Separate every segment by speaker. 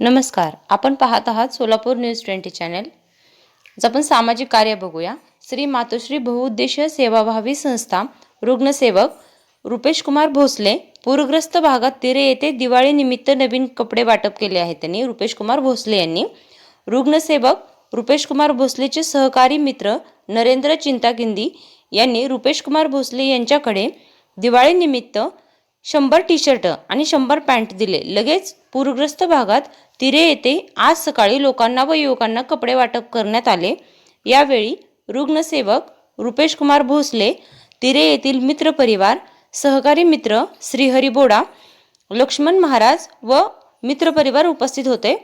Speaker 1: नमस्कार आपण पाहत आहात सोलापूर न्यूज ट्वेंटी चॅनल. आज आपण सामाजिक कार्य बघूया. श्री मातोश्री बहुउद्देशीय सेवाभावी संस्था रुग्णसेवक रुपेश कुमार भोसले पूरग्रस्त भागात तिरे येथे दिवाळीनिमित्त नवीन कपडे वाटप केले आहेत. त्यांनी रुपेश कुमार भोसले यांनी रुग्णसेवक रुपेश कुमार भोसलेचे सहकारी मित्र नरेंद्र चिंताकिंदी यांनी रुपेश कुमार भोसले यांच्याकडे दिवाळीनिमित्त शंभर टी शर्ट आणि शंभर पॅन्ट दिले. लगेच पूरग्रस्त भागात तिरे येथे आज सकाळी लोकांना व युवकांना कपडे वाटप करण्यात आले. यावेळी रुग्णसेवक रुपेश कुमार भोसले तिरे येथील मित्र परिवार सहकारी मित्र श्रीहरी बोडा लक्ष्मण महाराज व मित्रपरिवार उपस्थित होते.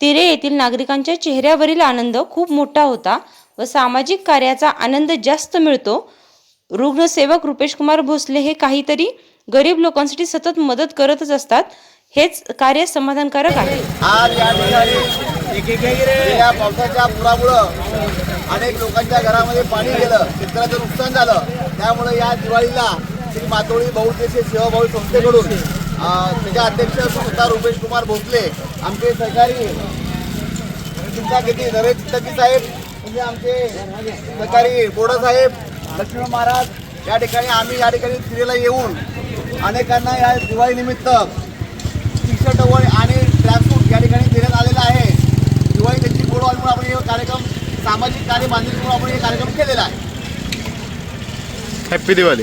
Speaker 1: तिरे येथील नागरिकांच्या चेहऱ्यावरील आनंद खूप मोठा होता व सामाजिक कार्याचा आनंद जास्त मिळतो. रुग्णसेवक रुपेश कुमार भोसले हे काहीतरी गरीब लोकांसाठी सतत मदत करतच असतात. हेच कार्य समाधानकारक आहे.
Speaker 2: आज या ठिकाणी या पावसाच्या पुरामुळं अनेक लोकांच्या घरामध्ये पाणी गेलं शेतकऱ्याचं नुकसान झालं. त्यामुळे या दिवाळीला श्री मातोळी बहुउद्देशीय सेवाभावी संस्थेकडून त्याच्या अध्यक्ष स्वतः रुपेश कुमार भोसले आमचे सहकारी चिंताकिती नरेश चिंताकी साहेब म्हणजे आमचे सहकारी बोडा साहेब लक्ष्मी महाराज या ठिकाणी आम्ही या ठिकाणी फिरायला येऊन अनेकांना या दिवाळीनिमित्त टी शर्ट व आणि ट्रॅकसूट या ठिकाणी देण्यात आलेला आहे. दिवाळी त्यांची गोड म्हणून आपण हे कार्यक्रम सामाजिक कार्य बांधणी म्हणून आपण हे कार्यक्रम केलेला आहे.
Speaker 3: हॅप्पी दिवाळी